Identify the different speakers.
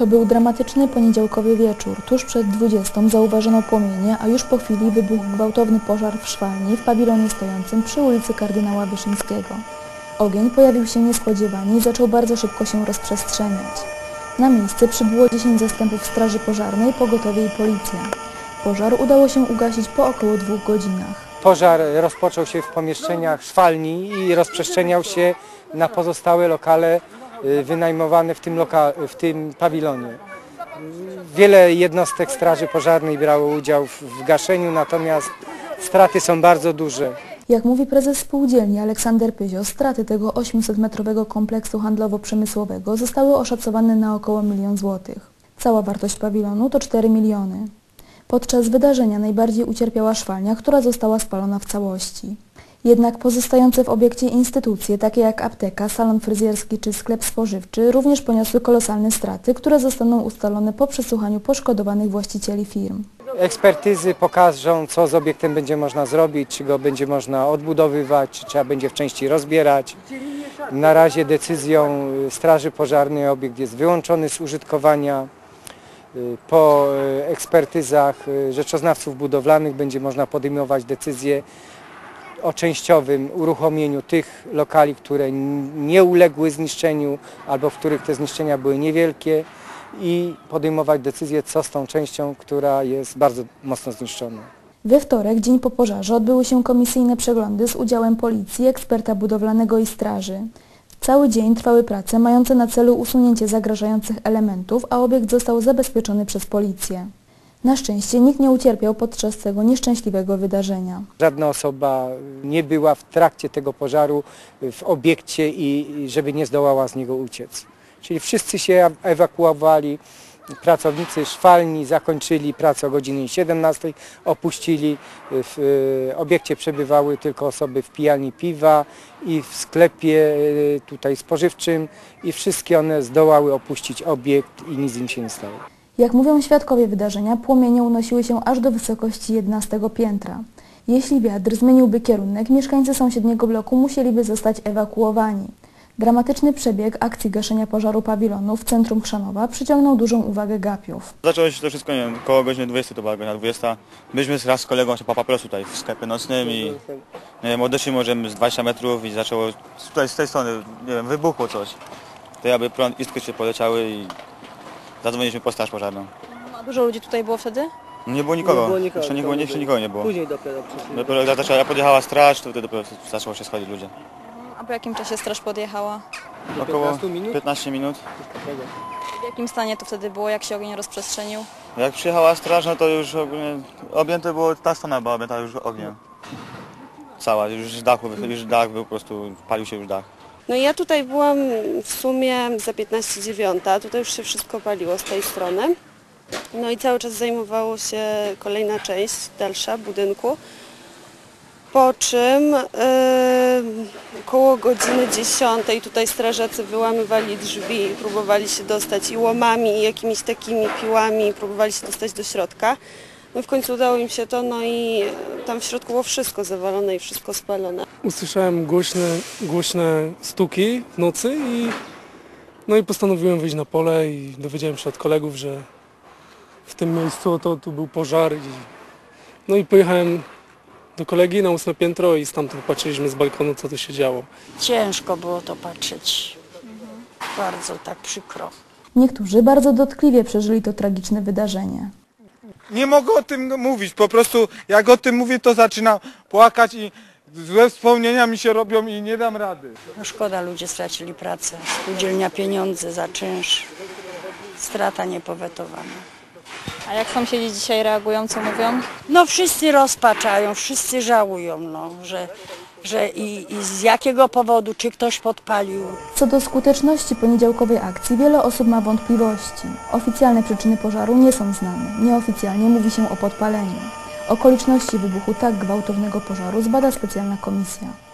Speaker 1: To był dramatyczny poniedziałkowy wieczór. Tuż przed 20 zauważono płomienie, a już po chwili wybuchł gwałtowny pożar w szwalni w pawilonie stojącym przy ulicy kardynała Wyszyńskiego. Ogień pojawił się niespodziewanie i zaczął bardzo szybko się rozprzestrzeniać. Na miejsce przybyło 10 zastępów straży pożarnej, pogotowie i policja. Pożar udało się ugasić po około dwóch godzinach.
Speaker 2: Pożar rozpoczął się w pomieszczeniach szwalni i rozprzestrzeniał się na pozostałe lokale wynajmowane w tym, loka, w tym pawilonie. Wiele jednostek straży pożarnej brało udział w gaszeniu, natomiast straty są bardzo duże.
Speaker 1: Jak mówi prezes spółdzielni Aleksander Pyzio, straty tego 800-metrowego kompleksu handlowo-przemysłowego zostały oszacowane na około milion złotych. Cała wartość pawilonu to 4 miliony. Podczas wydarzenia najbardziej ucierpiała szwalnia, która została spalona w całości. Jednak pozostające w obiekcie instytucje, takie jak apteka, salon fryzjerski czy sklep spożywczy, również poniosły kolosalne straty, które zostaną ustalone po przesłuchaniu poszkodowanych właścicieli firm.
Speaker 2: Ekspertyzy pokażą, co z obiektem będzie można zrobić, czy go będzie można odbudowywać, czy trzeba będzie w części rozbierać. Na razie decyzją y, Straży Pożarnej obiekt jest wyłączony z użytkowania. Y, Po y, ekspertyzach rzeczoznawców budowlanych będzie można podejmować decyzje o częściowym uruchomieniu tych lokali, które nie uległy zniszczeniu albo w których te zniszczenia były niewielkie i podejmować decyzję, co z tą częścią, która jest bardzo mocno zniszczona.
Speaker 1: We wtorek, dzień po pożarze, odbyły się komisyjne przeglądy z udziałem policji, eksperta budowlanego i straży. Cały dzień trwały prace mające na celu usunięcie zagrażających elementów, a obiekt został zabezpieczony przez policję. Na szczęście nikt nie ucierpiał podczas tego nieszczęśliwego wydarzenia.
Speaker 2: Żadna osoba nie była w trakcie tego pożaru w obiekcie i żeby nie zdołała z niego uciec. Czyli wszyscy się ewakuowali, pracownicy szwalni zakończyli pracę o godzinie 17, opuścili. W e, obiekcie przebywały tylko osoby w pijalni piwa i w sklepie e, tutaj spożywczym i wszystkie one zdołały opuścić obiekt i nic im się nie stało.
Speaker 1: Jak mówią świadkowie wydarzenia, płomienie unosiły się aż do wysokości 11 piętra. Jeśli wiatr zmieniłby kierunek, mieszkańcy sąsiedniego bloku musieliby zostać ewakuowani. Dramatyczny przebieg akcji gaszenia pożaru pawilonu w centrum Chrzanowa przyciągnął dużą uwagę gapiów.
Speaker 3: Zaczęło się to wszystko, nie wiem, koło godziny 20 to była godzina 20. Byliśmy raz z kolegą się po papierosu tutaj w sklepie nocnym i nie wiem, odeszli możemy z 20 metrów i zaczęło tutaj z tej strony, nie wiem, wybuchło coś. To jakby prąd, iskry się poleciały i zadzwoniliśmy po straż pożarną.
Speaker 4: A dużo ludzi tutaj było wtedy?
Speaker 3: Nie było nikogo,
Speaker 5: Nie było nikogo,
Speaker 3: jeszcze, nikogo,
Speaker 5: nikogo
Speaker 3: jeszcze
Speaker 5: nie
Speaker 3: nikogo nie było.
Speaker 5: Później dopiero przyszli.
Speaker 3: Dopiero jak zaczęła, jak podjechała straż, to wtedy dopiero zaczęło się schodzić ludzie.
Speaker 4: A po jakim czasie straż podjechała?
Speaker 3: Około
Speaker 5: 15 minut?
Speaker 3: 15 minut.
Speaker 4: W jakim stanie to wtedy było, jak się ogień rozprzestrzenił?
Speaker 3: Jak przyjechała straż, no to już ogólnie objęte było, ta strona była objęta już ogniem. Cała, już z dachu, już dach był po prostu, palił się już dach.
Speaker 6: No i ja tutaj byłam w sumie za 15.09, tutaj już się wszystko paliło z tej strony. No i cały czas zajmowało się kolejna część dalsza budynku. Po czym yy, koło godziny 10 tutaj strażacy wyłamywali drzwi, próbowali się dostać i łomami, i jakimiś takimi piłami, próbowali się dostać do środka. No w końcu udało im się to, no i tam w środku było wszystko zawalone i wszystko spalone.
Speaker 7: usłyszałem głośne, głośne stuki w nocy i no i postanowiłem wyjść na pole i dowiedziałem się od kolegów, że w tym miejscu to tu był pożar i no i pojechałem do kolegi na ósme piętro i stamtąd patrzyliśmy z balkonu co tu się działo.
Speaker 8: Ciężko było to patrzeć. Bardzo tak przykro.
Speaker 1: Niektórzy bardzo dotkliwie przeżyli to tragiczne wydarzenie.
Speaker 9: Nie mogę o tym mówić. Po prostu jak o tym mówię, to zaczynam płakać i złe wspomnienia mi się robią i nie dam rady.
Speaker 8: No szkoda, ludzie stracili pracę. Spółdzielnia pieniądze za czynsz. Strata niepowetowana.
Speaker 4: A jak sąsiedzi dzisiaj reagują, co mówią?
Speaker 8: No wszyscy rozpaczają, wszyscy żałują, no, że, że i, i z jakiego powodu, czy ktoś podpalił.
Speaker 1: Co do skuteczności poniedziałkowej akcji, wiele osób ma wątpliwości. Oficjalne przyczyny pożaru nie są znane. Nieoficjalnie mówi się o podpaleniu. Okoliczności wybuchu tak gwałtownego pożaru zbada specjalna komisja.